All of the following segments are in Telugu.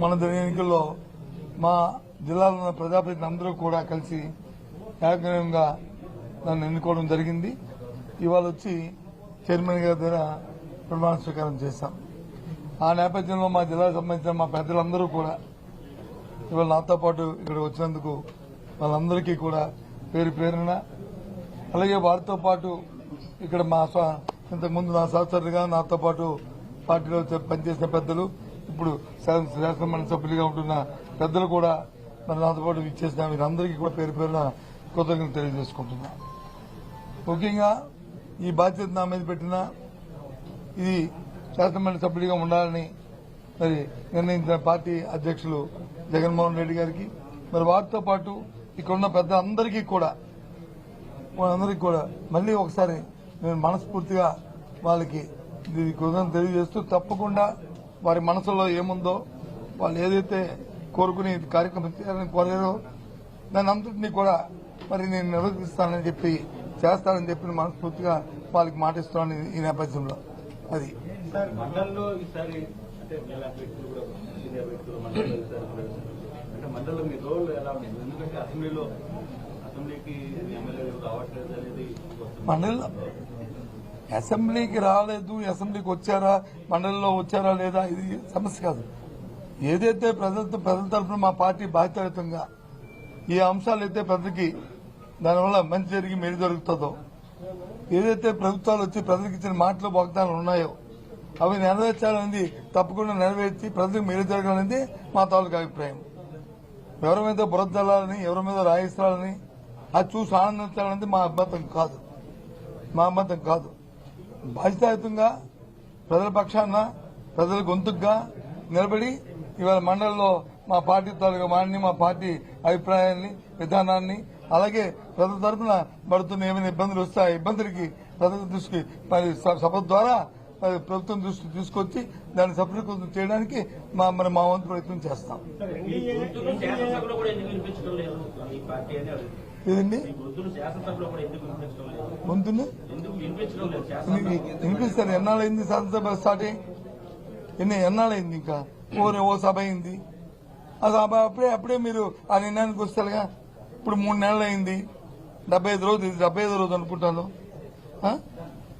మన ఎన్నికల్లో మా జిల్లాలో ఉన్న ప్రజాప్రతినిధులు అందరూ కూడా కలిసి ఏకగ్రీవంగా నన్ను ఎన్నుకోవడం జరిగింది. ఇవాళ వచ్చి చైర్మన్ గారి దగ్గర ప్రమాణ స్వీకారం చేశాం. ఆ నేపథ్యంలో మా జిల్లాకు సంబంధించిన మా పెద్దలందరూ కూడా ఇవాళ నాతో పాటు ఇక్కడ వచ్చినందుకు వాళ్ళందరికీ కూడా పేరు పేరున అలాగే వారితో పాటు ఇక్కడ మా ఇంతకుముందు నా సహచరులుగా నాతో పాటు పార్టీలో చే- పనిచేసిన పెద్దలు ఇప్పుడు శాసన శాసనమండలి సభ్యులుగా ఉంటున్న పెద్దలు కూడా మరి నాతో పాటు ఇచ్చేసిన వీరందరికీ కూడా పేరు పేరున కృతజ్ఞతలు తెలియజేసుకుంటున్నా. ముఖ్యంగా ఈ బాధ్యత నా మీద పెట్టిన ఇది శాసనమండలి సభ్యుడిగా ఉండాలని మరి నిర్ణయించిన పార్టీ అధ్యక్షులు జగన్మోహన్ రెడ్డి గారికి మరి వారితో పాటు ఇక్కడ ఉన్న పెద్దలందరికీ కూడా వాళ్ళందరికీ కూడా మళ్ళీ ఒకసారి నేను మనస్ఫూర్తిగా వాళ్ళకి ఇది కృతజ్ఞతలు తెలియజేస్తూ తప్పకుండా వారి మనసులో ఏముందో వాళ్ళు ఏదైతే కోరుకుని కార్యక్రమం చేయాలని కోరారో దాని అంతటినీ కూడా మరి నేను నిర్వహిస్తానని చెప్పి చేస్తానని చెప్పి మనస్ఫూర్తిగా వాళ్ళకి మాటిస్తున్నాను ఈ- నేపథ్యంలో అది సార్ మండలంలో ఈసారి అంటే మీలాంటి వ్యక్తులు కూడా సీనియర్ వ్యక్తులు మండలంలో ఈసారి ప్రవేశించారు. అంటే మండలంలో మీ రోల్ ఎలా ఉంది ఎందుకంటే అసెంబ్లీలో అసెంబ్లీకి ఎమ్మెల్యే రావట్లేదు అనేది వస్తుంది. అసెంబ్లీకి రాలేదు అసెంబ్లీకి వచ్చారా మండలిలో వచ్చారా లేదా ఇది సమస్య కాదు. ఏదైతే ప్రజలతో ప్రజల తరఫున మా పార్టీ బాధ్యతాయుతంగా ఈ అంశాలు అయితే ప్రజలకి దానివల్ల మంచి జరిగి మేలు జరుగుతుందో ఏదైతే ప్రభుత్వాలు వచ్చి ప్రజలకు ఇచ్చిన మాటలు వాగ్దానాలు ఉన్నాయో అవి నెరవేర్చాలనేది తప్పకుండా నెరవేర్చి ప్రజలకు మేలు జరగాలనేది మా తాలూకు అభిప్రాయం. ఎవరి మీద బురద్దలాలని ఎవరి మీద రాయిస్తాలని అది చూసి ఆనందించాలనేది మా అభ్యంతరం కాదు. మా అభ్యంతరం కాదు. బాధ్యతాయుతంగా ప్రజల పక్షాన ప్రజల గొంతుగా నిలబడి ఇవాళ మండలిలో మా పార్టీ తాలూకా మాన్ని మా పార్టీ అభిప్రాయాన్ని విధానాన్ని అలాగే ప్రజల తరఫున పడుతున్న ఏమైనా ఇబ్బందులు వస్తే ఆ ఇబ్బందులకి ప్రజల దృష్టికి మరి సభ ద్వారా ప్రభుత్వం దృష్టి తీసుకొచ్చి దాన్ని సఫలీకృతం చేయడానికి మా మరి మా వంతు ప్రయత్నం చేస్తాం గొంతుని వినిపిస్తారు. ఎన్నాళ్ళైంది శాసనసభ స్టార్ట్ అయ్యి? ఎన్ని ఎన్నాళ్ళైంది ఇంకా? ఓ ఓ సభ అయింది. ఆ సభ అప్పుడే అప్పుడే మీరు ఆ నిర్ణయానికి వస్తారుగా ఇప్పుడు మూడు నెలలు అయింది. డెబ్బై ఐదు రోజు డెబ్బై ఐదు రోజు అనుకుంటాను?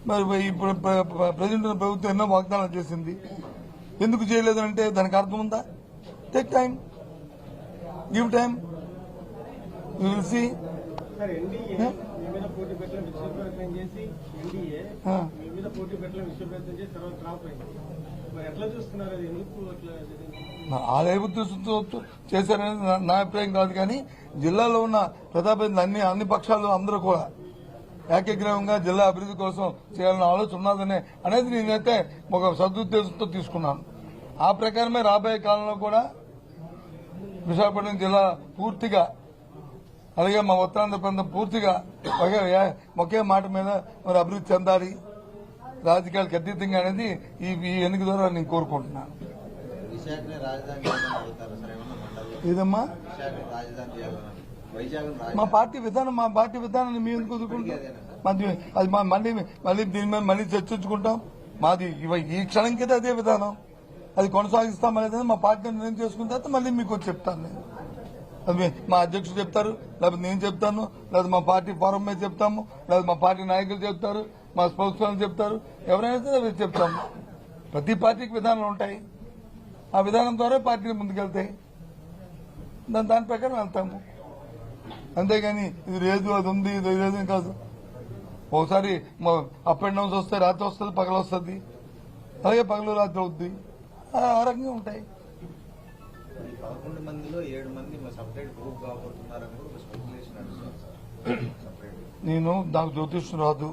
మరి ఇప్పుడు ప్ర- ప్ర- ప్రజెంట్ ప్రభుత్వం ఎన్నో వాగ్దానాలు చేసింది. ఎందుకు చేయలేదు అంటే దానికి అర్థం ఉందా? Take time give time you will see sir NDA హ? మీ మీద పోటీ పెట్టడం విశ్వ ప్రయత్నం చేసి ఎన్డీఏ ఆ. మీ మీద పోటీ పెట్టడం విశ్వ ప్రయత్నం చేసి తర్వాత డ్రాప్ అయింది మరి ఎట్లా చూస్తున్నారు అది ఎందుకు అట్లా జరిగింది? ఆలయ ఉద్దేశంతో చేశారని నా- అభిప్రాయం కాదు కానీ జిల్లాలో ఉన్న ప్రజాప్రతినిధులు అన్ని అన్ని పక్షాలు అందరూ కూడా ఏకగ్రీవంగా జిల్లా అభివృద్ధి కోసం చేయాలన్న ఆలోచన ఉన్నదనే అనేది నేనైతే ఒక సదుద్దేశంతో తీసుకున్నాను ఆ ప్రకారమే రాబోయే కాలంలో కూడా విశాఖపట్నం జిల్లా పూర్తిగా అలాగే మా ఉత్తరాంధ్ర ప్రాంతం పూర్తిగా ఒకే మాట మీద మరి అభివృద్ధి చెందాలి. రాజకీయాలకు అతీతంగా అనేది ఈ ఈ ఎన్నిక ద్వారా నేను కోరుకుంటున్నాను. వైజాగ్ మా పార్టీ విధానం మా పార్టీ విధానాన్ని మేము మాది అది మా మళ్ళీ మళ్ళీ దీని మీద మళ్ళీ చర్చించుకుంటాం. మాది ఈ క్షణంకైతే అదే విధానం. అది కొనసాగిస్తాం అనేది మా పార్టీ నిర్ణయం చేసుకున్న తర్వాత మళ్ళీ మీకు చెప్తాను నేను. అది మా అధ్యక్షుడు చెప్తారు లేకపోతే నేను చెప్తాను లేదా మా పార్టీ ఫోరం మీద చెప్తాము లేదా మా పార్టీ నాయకులు చెప్తారు మా స్పోక్స్ చెప్తారు ఎవరైనా సరే చెప్తాము. ప్రతి పార్టీకి విధానాలు ఉంటాయి. ఆ విధానం ద్వారా పార్టీని ముందుకెళ్తాయి. దాని దాని ప్రకారం వెళ్తాము. అంతేగాని ఇది లేదు అది ఉంది ఇది లేదు కాదు. ఒకసారి అప్ అండ్ డౌన్స్ వస్తే రాత్రి వస్తుంది పగలు వస్తుంది అలాగే పగలు రాత్రి అవుద్ది. ఆ రకంగా ఉంటాయి. పదకొండు మందిలో ఏడు మంది సపరేట్ గ్రూప్ కాబోతున్నారని కూడా ఒక స్పెక్యులేషన్ నేను నాకు జ్యోతిష్యం రాదు.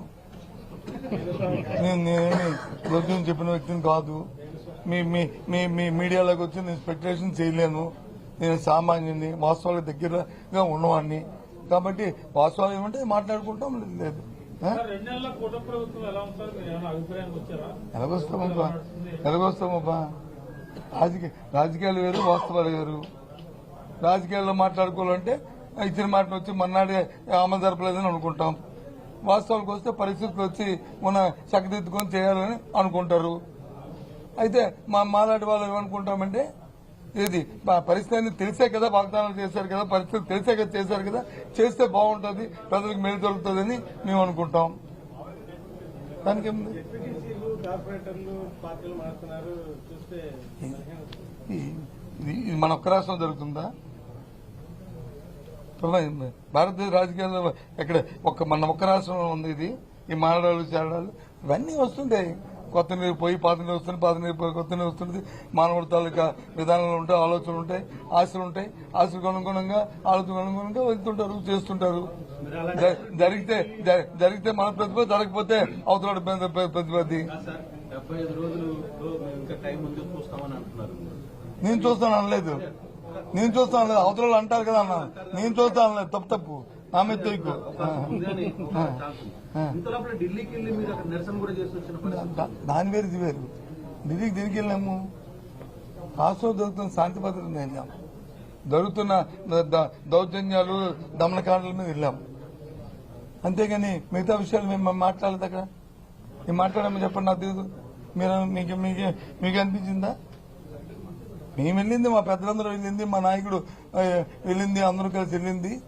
నేను నేనేమి జ్యోతిష్యం చెప్పిన వ్యక్తిని కాదు. మీ మీ మీ మీ మీడియాలోకి వచ్చి నేను స్పెక్యులేషన్ చేయలేను. నేను సామాన్యుని వాస్తవాలకు దగ్గరగా ఉన్నవాడిని కాబట్టి వాస్తవాలు ఏమంటే మాట్లాడుకుంటాం లేదు ఎలాగొస్తామబ్బా? ఎలాగొస్తామబ్బా? రాజకీయ రాజకీయాలు వేరు వాస్తవాలు వేరు. రాజకీయాల్లో మాట్లాడుకోవాలంటే ఇచ్చిన మాట వచ్చి మన్నాడే అమలు జరపలేదని అనుకుంటాం. వాస్తవాలకు వస్తే పరిస్థితులు వచ్చి మన చక్కదిద్దుకొని చేయాలని అనుకుంటారు. అయితే మా మాలాంటి వాళ్ళు ఏమనుకుంటామంటే ఇది ప- పరిస్థితి తెలిసే కదా వాగ్దానాలు చేశారు కదా పరిస్థితి తెలిసే కదా చేశారు కదా చేస్తే బాగుంటుంది ప్రజలకు మేలు దొరుకుతుందని మేము అనుకుంటాం. దానికి కార్పొరేటర్లు పార్టీలు మారుతున్నారు చూస్తే ఇది మన ఒక్క రాష్ట్రం జరుగుతుందా? భారతదేశ రాజకీయాల్లో ఎక్కడ ఒక్క మన ఒక్క రాష్ట్రంలో ఉంది ఇది? ఈ మారడాలు చేరడాలు ఇవన్నీ వస్తుంటాయి. కొత్త నీరు పోయి పాత నీరు వస్తుంది పాత నీరు పోయి కొత్త నీరు వస్తుంది. మానవుడి తాలూకా విధానాలు ఉంటాయి ఆలోచనలు ఉంటాయి ఆశలు ఉంటాయి. ఆశలకు అనుగుణంగా ఆలోచనకు అనుగుణంగా వెళ్తుంటారు చేస్తుంటారు. జరిగితే జరిగితే మన ప్రతిభ జరగకపోతే అవతల ప్రతిపత్తి నేను చూస్తాను అనలేదు. నేను చూస్తాను అవతల అంటారు కదా అన్న. నేను చూస్తాను అనలేదు తప్పు తప్పు. దా- దాని వేరు ఇది వేరు. ఢిల్లీకి దీనికి వెళ్ళాము. రాష్ట్రంలో జరుగుతున్న శాంతి భద్రత మీద వెళ్ళాం. జరుగుతున్న ద- ద- దౌర్జన్యాలు దమనకాండల మీద వెళ్ళాం. అంతేగాని మిగతా విషయాలు మేము మాట్లాడలేదు అక్కడ. మేము మాట్లాడమని చెప్పండి నాకు తెలియదు మీరు మీకు మీకు మీకు అనిపించిందా? మేము వెళ్ళింది మా పెద్దలందరూ వెళ్ళింది మా నాయకుడు వెళ్ళింది అందరూ కలిసి వెళ్ళింది.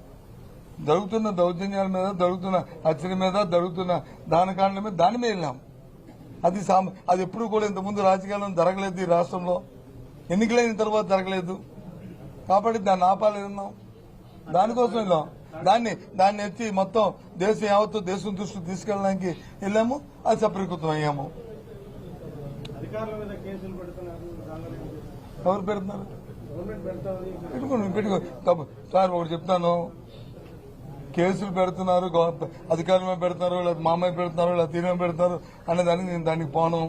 జరుగుతున్న దౌర్జన్యాల మీద జరుగుతున్న హత్యల మీద జరుగుతున్న దానకాండల మీద దాని మీద వెళ్ళాం. అది అది ఎప్పుడు కూడా ఇంతకుముందు రాజకీయాల్లో జరగలేదు ఈ రాష్ట్రంలో. ఎన్నికలైన తర్వాత జరగలేదు. కాబట్టి దాన్ని ఆపాలన్నాం దానికోసం వెళ్ళాం. దాన్ని దాన్ని ఎత్తి మొత్తం దేశం యావత్తు దేశం దృష్టికి తీసుకెళ్ళడానికి వెళ్ళాము. అది సఫలీకృతం అయ్యాము? ఎవరు పెడుతున్నారు? పెట్టుకోండి పెట్టుకో సార్ ఒకటి చెప్తాను. కేసులు పెడుతున్నారు అధికారుల మీద పెడుతున్నారు లేదా మా మీద పెడుతున్నారు లేదా తీరు మీద పెడుతున్నారు అనే దానికి నేను దానికి పోను.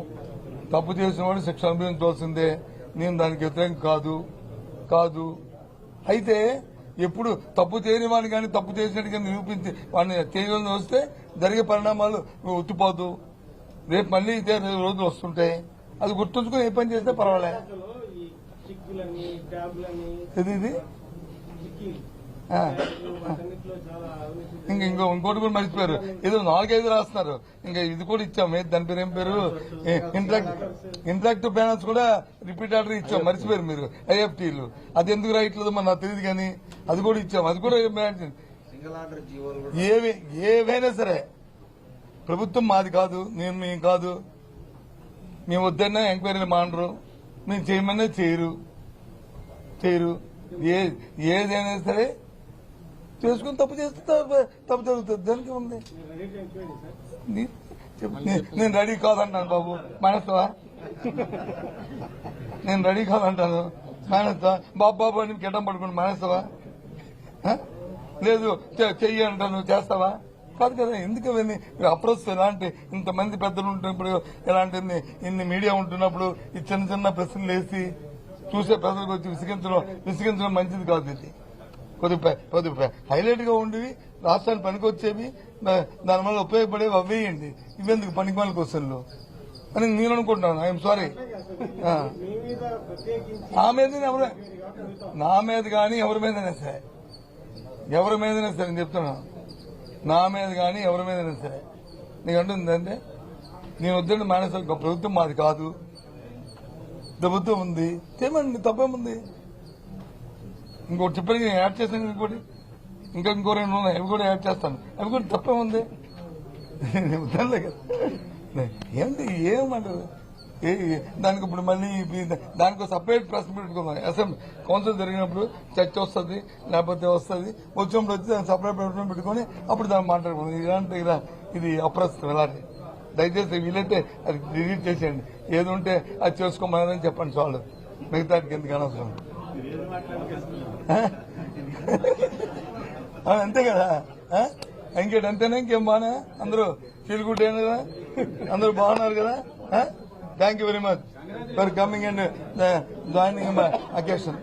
తప్పు చేసిన వాడు శిక్ష అనుభవించవలసిందే. నేను దానికి వ్యతిరేకం కాదు. కాదు. అయితే ఎప్పుడు తప్పు చేయని వాడిని కానీ తప్పు చేసినట్టుగా నిరూపించి వాడిని చేయగలని వస్తే జరిగే పరిణామాలు ఉత్తిపోదు. రేపు మళ్ళీ ఇదే రోజులు వస్తుంటాయి అది గుర్తుంచుకుని ఏ పని చేస్తే పర్వాలే. అసలు ఈ చిక్కులని ట్యాబ్లని ఇది? ఇంక ఇంకా ఇంకో ఇంకోటి కూడా మర్చిపోయారు. ఏదో నాలుగైదు రాస్తున్నారు. ఇంకా ఇది కూడా ఇచ్చాము. దాని పేరు ఏం పేరు? ఇంట్రాక్ట్ ఇంటరాక్టివ్ బ్యానర్స్ కూడా రిపీట్ ఆర్డర్ ఇచ్చాం మర్చిపోయారు మీరు. ఐఎఫ్టీలు. అది ఎందుకు రాయట్లేదు మన నాకు తెలియదు కానీ అది కూడా ఇచ్చాం అది కూడా ఏవి ఏవైనా సరే. ప్రభుత్వం మాది కాదు నేను మేము కాదు. మేము వద్దన్నా ఎంక్వైరీలు మానరు మేము చేయమన్నా చేయరు. చేయరు. ఏ ఏదైనా సరే చేసుకుని తప్పు చేస్తే తప్పు- జరుగుతుంది. దానికి ఉంది? నేను రెడీ కాదంటాను బాబు. మానేస్తావా? నేను రెడీ కాదంటాను. మానేస్తావా? బాబు బాబు అని గెడ్డం పడుకుని మానేస్తావా? లేదు చెయ్యి అంటాను చేస్తావా? కాదు కదా ఎందుకు అవన్నీ మీరు అప్రోచ్ ఎలాంటి ఇంతమంది పెద్దలు ఉంటున్నప్పుడు ఎలాంటి ఇన్ని- ఇన్ని మీడియా ఉంటున్నప్పుడు ఈ చిన్న చిన్న ప్రశ్నలు వేసి చూసే ప్రజలకు వచ్చి విసిగించడం విసిగించడం మంచిది కాదు ఇది. కొద్దిగా పె- హైలైట్గా హైలైట్గా ఉండేవి రాష్ట్రానికి పనికొచ్చేవి దా- దానివల్ల ఉపయోగపడేవి అవేయండి ఇవెందుకు పనికిమాల క్వశ్చన్లు? అని నేను అనుకుంటున్నాను ఐఎమ్ సారీ. నా మీద ఎవరు నా మీద కానీ ఎవరి మీదైనా సరే. ఎవరి మీదైనా సరే నేను చెప్తున్నాను నా మీద కానీ ఎవరి మీదైనా సరే. నీకు అంటుందంటే నేను వద్దండి మానేసా ప్రభుత్వం మాది కాదు. ప్రభుత్వం ఉంది. చేయమండి తప్పేముంది? ఇంకోటి చెప్పండి నేను యాడ్ చేశాను ఇంకోటి. ఇంకా ఇంకో రెండు ఉన్నాయి అవి కూడా యాడ్ చేస్తాను. అవి కూడా తప్పేముంది ఉంది. వద్దనులే కదా. ఏంటి ఏమంటారు? ఏ దానికి ఇప్పుడు మళ్ళీ దానికి సపరేట్ ప్రెస్ పెట్టుకుందాం. అసెంబ్లీ కౌన్సిల్ జరిగినప్పుడు చర్చ వస్తుంది లేకపోతే వస్తుంది వచ్చినప్పుడు వచ్చి దాన్ని సపరేట్ ప్రెస్ పెట్టుకొని అప్పుడు దాన్ని మాట్లాడుకుందాం. ఇలాంటి ఇలా ఇది అప్రస్తుతం ఇలాంటి. దయచేసి వీలైతే అది డిలీట్ చేసేయండి. ఏది ఉంటే అది చేసుకోమని చెప్పండి చాలు. మిగతా ఎందుకు అనవసరం? అంతే కదా? ఆ? ఇంకేటి అంతేనా? ఇంకేం బానే? అందరూ ఫీల్ గుడ్ కదా? అందరూ బాగున్నారు కదా? Thank you very much for coming and joining my occasion